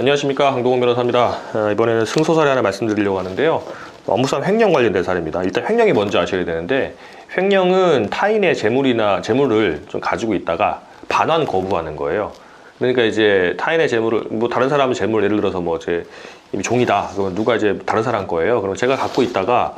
안녕하십니까 강동원 변호사입니다. 어, 이번에는 승소 사례 하나 말씀드리려고 하는데요. 업무상 횡령 관련된 사례입니다. 일단 횡령이 뭔지 아셔야 되는데 횡령은 타인의 재물이나 재물을 좀 가지고 있다가 반환 거부하는 거예요. 그러니까 이제 타인의 재물을 뭐 다른 사람 재물 예를 들어서 뭐제 종이다. 그러면 누가 이제 다른 사람 거예요. 그럼 제가 갖고 있다가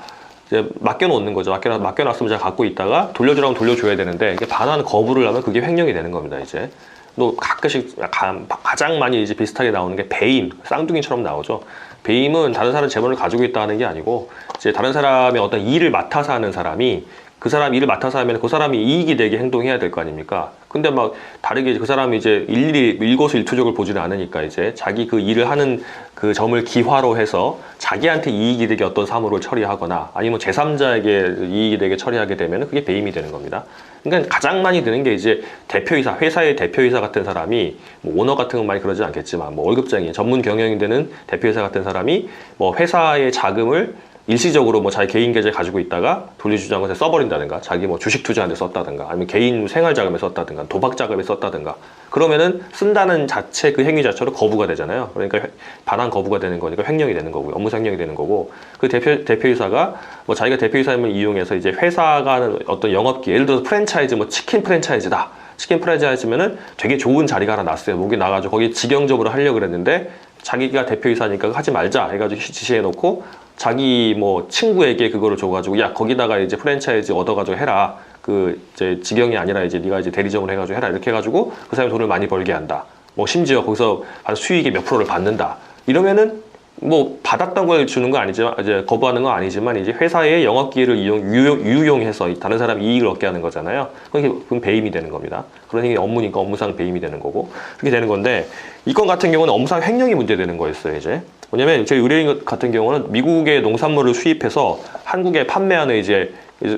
이제 맡겨놓는 거죠. 맡겨 맡겨놨으면 제가 갖고 있다가 돌려주라면 돌려줘야 되는데 이게 반환 거부를 하면 그게 횡령이 되는 겁니다. 이제 또 가끔씩 가, 가장 많이 이제 비슷하게 나오는 게 배임, 쌍둥이처럼 나오죠. 배임은 다른 사람 재물을 가지고 있다는 게 아니고 이제 다른 사람의 어떤 일을 맡아서 하는 사람이 그 사람 일을 맡아서 하면 그 사람이 이익이 되게 행동해야 될 거 아닙니까? 근데 막 다르게 그 사람이 이제 일일이 일거수일투족을 보지는 않으니까 이제 자기 그 일을 하는 그 점을 기화로 해서 자기한테 이익이 되게 어떤 사물을 처리하거나 아니면 제3자에게 이익이 되게 처리하게 되면 그게 배임이 되는 겁니다. 그러니까 가장 많이 드는 게 이제 대표이사, 회사의 대표이사 같은 사람이 뭐 오너 같은 건 많이 그러지 않겠지만 뭐 월급쟁이, 전문 경영인 되는 대표이사 같은 사람이 뭐 회사의 자금을 일시적으로 뭐 자기 개인 계좌에 가지고 있다가 돌려주지 않고 써버린다든가 자기 뭐 주식 투자하는 데 썼다든가 아니면 개인 생활 자금에 썼다든가 도박 자금에 썼다든가 그러면은 쓴다는 자체 그 행위 자체로 거부가 되잖아요. 그러니까 회- 반환 거부가 되는 거니까 횡령이 되는 거고요. 업무 횡령이 되는 거고 그 대표 대표이사가 뭐 자기가 대표이사임을 이용해서 이제 회사가 하는 어떤 영업기 예를 들어서 프랜차이즈 뭐 치킨 프랜차이즈다. 치킨 프랜차이즈면은 되게 좋은 자리가 하나 났어요. 목이 나가지고 거기 직영적으로 하려고 그랬는데 자기가 대표이사니까 하지 말자 해가지고 지시해놓고 자기 뭐 친구에게 그거를 줘가지고 야 거기다가 이제 프랜차이즈 얻어가지고 해라 그 이제 직영이 아니라 이제 네가 이제 대리점을 해가지고 해라 이렇게 해가지고 그 사람이 돈을 많이 벌게 한다 뭐 심지어 거기서 수익의 몇 프로를 받는다 이러면은 뭐 받았던 걸 주는 건 아니지만 이제 거부하는 건 아니지만 이제 회사의 영업 기회를 이용 유용, 유용해서 다른 사람 이익을 얻게 하는 거잖아요. 그건 배임이 되는 겁니다. 그러니 업무니까 업무상 배임이 되는 거고 그렇게 되는 건데 이 건 같은 경우는 업무상 횡령이 문제되는 거였어요. 이제 뭐냐면 저희 의뢰인 같은 경우는 미국의 농산물을 수입해서 한국에 판매하는 이제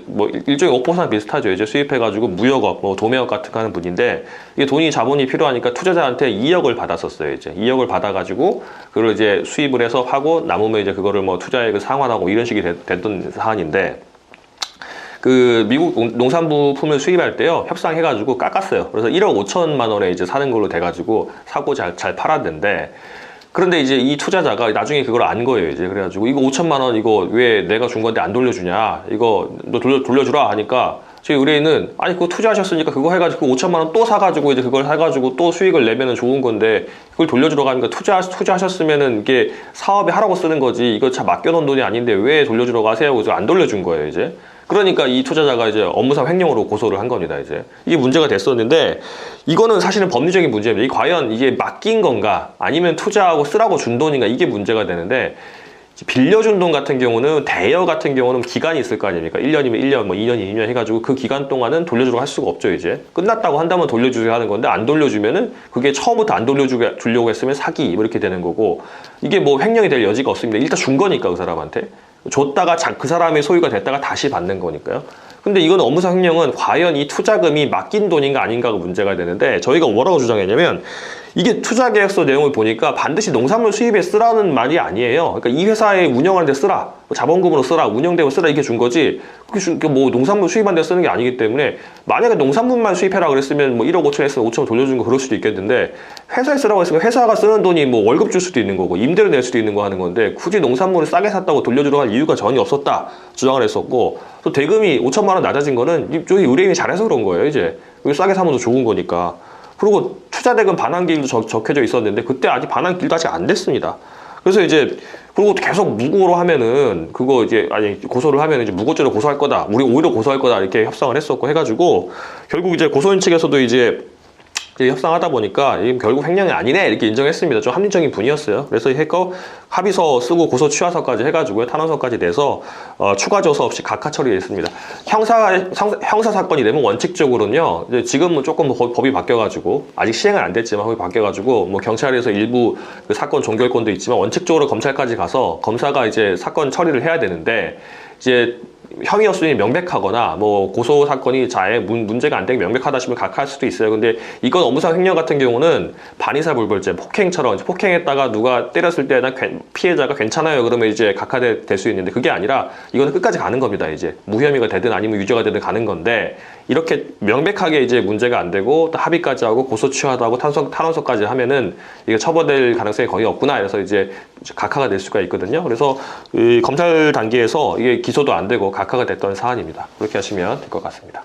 뭐 일종의 옥보상 비슷하죠. 이제 수입해가지고 무역업, 뭐 도매업 같은 거 하는 분인데 이게 돈이 자본이 필요하니까 투자자한테 2억을 받았었어요. 이제 2억을 받아가지고 그걸 이제 수입을 해서 하고 남으면 이제 그거를 뭐 투자액을 상환하고 이런 식이 됐- 됐던 사안인데 그 미국 농- 농산부품을 수입할 때요 협상해가지고 깎았어요. 그래서 1억 5천만 원에 이제 사는 걸로 돼가지고 사고 잘, 잘 팔았는데 그런데 이제 이 투자자가 나중에 그걸 안 거예요. 이제 그래가지고 이거 5천만 원 이거 왜 내가 준 건데 안 돌려주냐? 이거 너 돌려 돌려주라 하니까 저희 의뢰인은 아니 그거 투자하셨으니까 그거 해가지고 5천만 원 또 사가지고 이제 그걸 사가지고 또 수익을 내면은 좋은 건데 그걸 돌려주러 가니까 투자 투자하셨으면은 이게 사업에 하라고 쓰는 거지 이거 참 맡겨놓은 돈이 아닌데 왜 돌려주러 가세요? 그래서 안 돌려준 거예요 이제. 그러니까 이 투자자가 이제 업무상 횡령으로 고소를 한 겁니다 이제 이게 문제가 됐었는데 이거는 사실은 법리적인 문제입니다. 이 과연 이게 맡긴 건가 아니면 투자하고 쓰라고 준 돈인가 이게 문제가 되는데 빌려준 돈 같은 경우는 대여 같은 경우는 기간이 있을 거 아닙니까? 1년이면 1년, 뭐 2년, 2년 해가지고 그 기간 동안은 돌려주려고 할 수가 없죠, 이제. 끝났다고 한다면 돌려주세요 하는 건데 안 돌려주면은 그게 처음부터 안 돌려주려고 했으면 사기, 뭐 이렇게 되는 거고 이게 뭐 횡령이 될 여지가 없습니다. 일단 준 거니까 그 사람한테. 줬다가 자- 그 사람의 소유가 됐다가 다시 받는 거니까요. 근데 이건 업무상 횡령은 과연 이 투자금이 맡긴 돈인가 아닌가가 문제가 되는데 저희가 뭐라고 주장했냐면 이게 투자 계약서 내용을 보니까 반드시 농산물 수입에 쓰라는 말이 아니에요. 그러니까 이 회사에 운영하는 데 쓰라. 뭐 자본금으로 쓰라. 운영되고 쓰라. 이게 준 거지. 그게 준- 그뭐 농산물 수입하는 데 쓰는 게 아니기 때문에 만약에 농산물만 수입해라 그랬으면 뭐 1억 5천 했으면 5천 돌려준 거 그럴 수도 있겠는데 회사에 쓰라고 했으면 회사가 쓰는 돈이 뭐 월급 줄 수도 있는 거고 임대료 낼 수도 있는 거 하는 건데 굳이 농산물을 싸게 샀다고 돌려주러 갈 이유가 전혀 없었다 주장을 했었고 또 대금이 5천만 원 낮아진 거는 이쪽이 의뢰인이 잘해서 그런 거예요 이제 싸게 사면 더 좋은 거니까 그리고 투자 대금 반환기일도 적, 적혀져 있었는데 그때 아직 반환기일도 아직 안 됐습니다. 그래서 이제 그리고 계속 무고로 하면은 그거 이제 아니 고소를 하면 이제 무고죄로 고소할 거다. 우리 오히려 고소할 거다 이렇게 협상을 했었고 해가지고 결국 이제 고소인 측에서도 이제 협상하다 보니까 결국 횡령이 아니네 이렇게 인정했습니다. 좀 합리적인 분이었어요. 그래서 해거 합의서 쓰고 고소 취하서까지 해가지고 탄원서까지 내서 어, 추가 조서 없이 각하 처리했습니다. 형사 형- 형사 사건이 되면 원칙적으로는요. 이제 지금은 조금 뭐 법- 법이 바뀌어가지고 아직 시행은 안 됐지만 법이 바뀌어가지고 뭐 경찰에서 일부 그 사건 종결권도 있지만 원칙적으로 검찰까지 가서 검사가 이제 사건 처리를 해야 되는데 이제 혐의 없음이 명백하거나 뭐 고소 사건이 자에 문, 문제가 안 되게 명백하다 싶으면 각하할 수도 있어요. 근데 이건 업무상 횡령 같은 경우는 반의사 불벌죄, 폭행처럼 폭행했다가 누가 때렸을 때나 괜- 피해자가 괜찮아요. 그러면 이제 각하될 수 있는데 그게 아니라 이거는 끝까지 가는 겁니다. 이제 무혐의가 되든 아니면 유죄가 되든 가는 건데 이렇게 명백하게 이제 문제가 안 되고 또 합의까지 하고 고소 취하하고 탄소 탄원서까지 하면은 이게 처벌될 가능성이 거의 없구나 그래서 이제 각하가 될 수가 있거든요. 그래서 이 검찰 단계에서 이게 기소도 안 되고 각하가 됐던 사안입니다. 그렇게 하시면 될 것 같습니다.